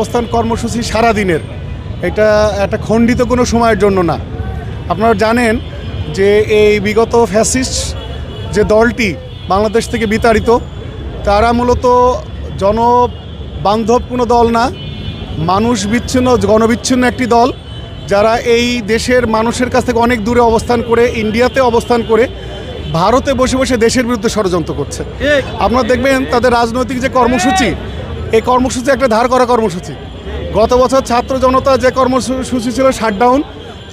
অবস্থান কর্মসূচি সারা দিনের এটা একটা খণ্ডিত কোনো সময়ের জন্য না। আপনারা জানেন যে এই বিগত ফ্যাসিস্ট যে দলটি বাংলাদেশ থেকে বিতাড়িত তারা মূলত জনবান্ধব কোনো দল না মানুষ বিচ্ছিন্ন গণবিচ্ছিন্ন একটি দল যারা এই দেশের মানুষের কাছ থেকে অনেক দূরে অবস্থান করে ইন্ডিয়াতে অবস্থান করে ভারতে বসে বসে দেশের বিরুদ্ধে ষড়যন্ত্র করছে। আপনারা দেখবেন তাদের রাজনৈতিক যে কর্মসূচি এই কর্মসূচি একটা ধার করা কর্মসূচি। গত বছর ছাত্র জনতা যে কর্মসূচি ছিল শাটডাউন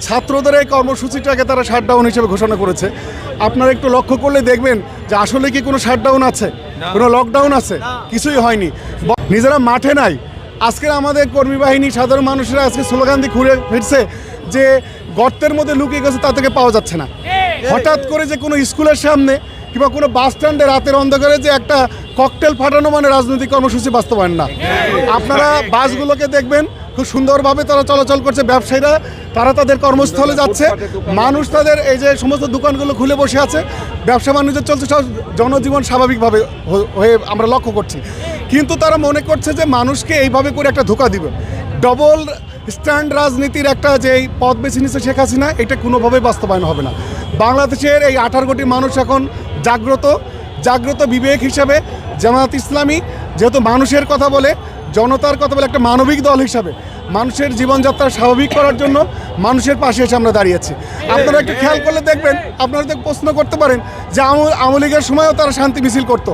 ছাত্রদের এই কর্মসূচিটাকে তারা শাটডাউন হিসেবে ঘোষণা করেছে। আপনারা একটু লক্ষ্য করলে দেখবেন যে আসলে কি কোনো শাটডাউন আছে? কোনো লকডাউন আছে? কিছুই হয়নি। নিজেরা মাঠে নাই। আজকে আমাদের কর্মী বাহিনী সাধারণ মানুষেরা আজকে স্লোগান দিয়ে ঘুরে ফিরছে যে গর্তের মধ্যে লুকিয়ে গেছে তা থেকে পাওয়া যাচ্ছে না। হঠাৎ করে যে কোনো স্কুলের সামনে কিংবা কোনো বাস স্ট্যান্ডে রাতের অন্ধকারে যে একটা ককটেল ফাটানো মানে রাজনৈতিক কর্মসূচি বাস্তবায়ন না। আপনারা বাসগুলোকে দেখবেন, খুব সুন্দরভাবে তারা চলাচল করছে, ব্যবসায়ীরা, তারা তাদের কর্মস্থলে যাচ্ছে, মানুষ তাদের এই যে সমস্ত দোকানগুলো খুলে বসে আছে, ব্যবসা বাণিজ্য চলছে, সব জনজীবন স্বাভাবিকভাবে হয়ে আমরা লক্ষ্য করছি। কিন্তু তারা মনে করছে যে মানুষকে এইভাবে করে একটা ধোকা দিবে। ডবল স্ট্যান্ড রাজনীতির একটা যে পথ বেছে নিচ্ছে শেখ হাসিনা, এটা কোনোভাবেই বাস্তবায়ন হবে না। বাংলাদেশের এই আঠারো কোটি মানুষ এখন জাগ্রত জাগ্রত বিবেক হিসাবে জামায়াত ইসলামী যেহেতু মানুষের কথা বলে, জনতার কথা বলে, একটা মানবিক দল হিসাবে মানুষের জীবনযাত্রা স্বাভাবিক করার জন্য মানুষের পাশে এসে আমরা দাঁড়িয়েছি আপনারা একটু খেয়াল করলে দেখবেন, আপনারা তো প্রশ্ন করতে পারেন যে আওয়ামী লীগের সময়ও তারা শান্তি মিছিল করতো।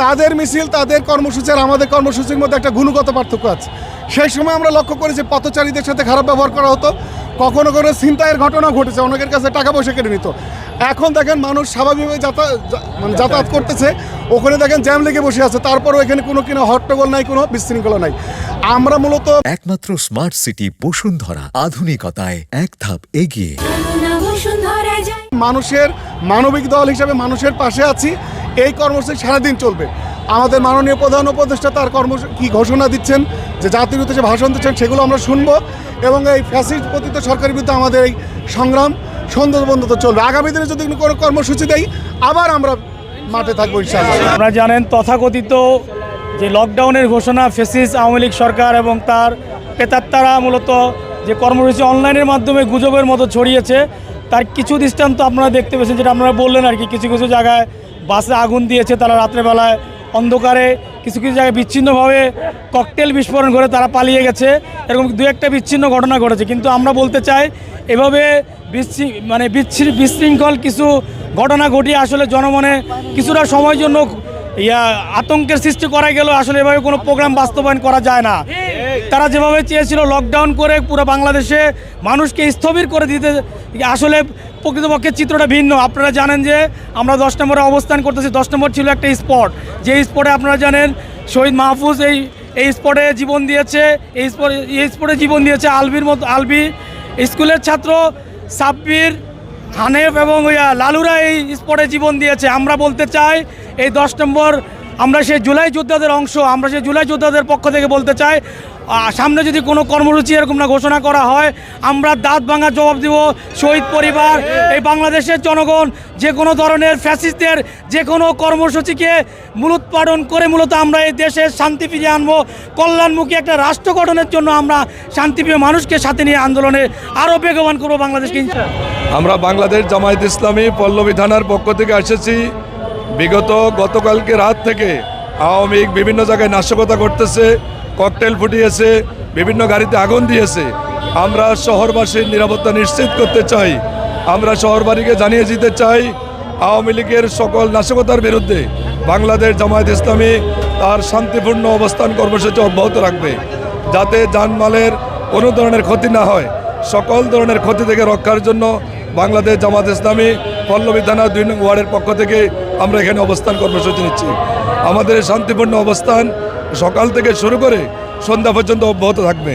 তাদের মিছিল, তাদের কর্মসূচি আর আমাদের কর্মসূচির মধ্যে একটা গুণগত পার্থক্য আছে। সেই সময় আমরা লক্ষ্য করি যে পথচারীদের সাথে খারাপ ব্যবহার করা হতো কখনো কোনো ছিনতাইয়ের ঘটনা ঘটেছে অনেকের কাছে টাকা পয়সা কেটে নিত। এখন দেখেন মানুষ স্বাভাবিকভাবে যাতায়াত মানে যাতায়াত করতেছে ওখানে দেখেন জ্যাম লেগে বসে আছে তারপরও এখানে কোনো কিনা হট্টগোল নাই কোনো বিশৃঙ্খলা নাই। আমরা মূলত একমাত্র স্মার্ট সিটি বসুন্ধরা আধুনিকতায় এক ধাপ এগিয়ে। মানুষের মানবিক দল হিসাবে মানুষের পাশে আছি এই কর্মসূচি সারাদিন চলবে। আমাদের মাননীয় প্রধান উপদেষ্টা তার কর্ম কি ঘোষণা দিচ্ছেন যে জাতির উদ্দেশ্যে ভাষণ দিচ্ছেন সেগুলো আমরা শুনব। এবং এই ফ্যাসিস্ট পতিত সরকারের বিরুদ্ধে আমাদের এই সংগ্রাম বন্ধ তো চলবে। আগামী দিনে যদি কোনো কর্মসূচি দেয় আবার আমরা মাঠে থাকব আপনারা জানেন, তথাকথিত যে লকডাউনের ঘোষণা ফেসিস আওয়ামী লীগ সরকার এবং তার পেতাত্তারা মূলত যে কর্মসূচি অনলাইনের মাধ্যমে গুজবের মতো ছড়িয়েছে, তার কিছু দৃষ্টান্ত আপনারা দেখতে পেয়েছেন, যেটা আপনারা বললেন আর কি, কিছু কিছু জায়গায় বাসে আগুন দিয়েছে, তারা রাত্রেবেলায় অন্ধকারে কিছু কিছু জায়গায় বিচ্ছিন্নভাবে ককটেল বিস্ফোরণ করে তারা পালিয়ে গেছে। এরকম দু একটা বিচ্ছিন্ন ঘটনা ঘটেছে। কিন্তু আমরা বলতে চাই, এভাবে বিচ্ছি- মানে বিচ্ছি বিশৃঙ্খল কিছু ঘটনা ঘটিয়ে আসলে জনমনে কিছুটা সময়ের জন্য ইয়া আতঙ্কের সৃষ্টি করা গেল। আসলে এভাবে কোনো প্রোগ্রাম বাস্তবায়ন করা যায় না। তারা যেভাবে চেয়েছিল লকডাউন করে পুরো বাংলাদেশে মানুষকে স্থবির করে দিতে, আসলে প্রকৃতপক্ষে চিত্রটা ভিন্ন। আপনারা জানেন যে আমরা দশ নম্বরে অবস্থান করতেছি, দশ নম্বর ছিল একটা স্পট যে স্পটে আপনারা জানেন শহীদ মাহফুজ এই এই স্পটে জীবন দিয়েছে, এই স্পটে এই স্পটে জীবন দিয়েছে আলবির মতো, আলবি স্কুলের ছাত্র সাব্বির হানেফ এবং লালুরা এই স্পটে জীবন দিয়েছে। আমরা বলতে চাই এই দশ নম্বর আমরা সেই জুলাই যোদ্ধাদের অংশ, আমরা সেই জুলাই যোদ্ধাদের পক্ষ থেকে বলতে চাই সামনে যদি কোনো কর্মসূচি এরকম না ঘোষণা করা হয়, আমরা দাঁত ভাঙা জবাব দিব শহীদ পরিবার, এই বাংলাদেশের জনগণ, যে কোনো ধরনের ফ্যাসিস্টদের যে কোনো কর্মসূচিকে মূলোৎপাদন করে মূলত আমরা এই দেশের শান্তি ফিরিয়ে আনব কল্যাণমুখী একটা রাষ্ট্র গঠনের জন্য আমরা শান্তিপ্রিয় মানুষকে সাথে নিয়ে আন্দোলনে আরও বেগবান করব বাংলাদেশকে। আমরা বাংলাদেশ জামায়াত ইসলামী পল্লবী থানার পক্ষ থেকে এসেছি বিগত গতকালকে রাত থেকে আওয়ামী লীগ বিভিন্ন জায়গায় নাশকতা করতেছে, ককটেল ফুটিয়েছে, বিভিন্ন গাড়িতে আগুন দিয়েছে। আমরা শহরবাসীর নিরাপত্তা নিশ্চিত করতে চাই। আমরা শহরবাড়িকে জানিয়ে দিতে চাই, আওয়ামী লীগের সকল নাশকতার বিরুদ্ধে বাংলাদেশ জামায়াত ইসলামী তার শান্তিপূর্ণ অবস্থান কর্মসূচি অব্যাহত রাখবে। যাতে জানমালের কোনো ধরনের ক্ষতি না হয়, সকল ধরনের ক্ষতি থেকে রক্ষার জন্য বাংলাদেশ জামাত ইসলামী পল্লবী থানা দুই নং ওয়ার্ডের পক্ষ থেকে আমরা এখানে অবস্থান কর্মসূচি নিচ্ছি। আমাদের শান্তিপূর্ণ অবস্থান সকাল থেকে শুরু করে সন্ধ্যা পর্যন্ত অব্যাহত থাকবে।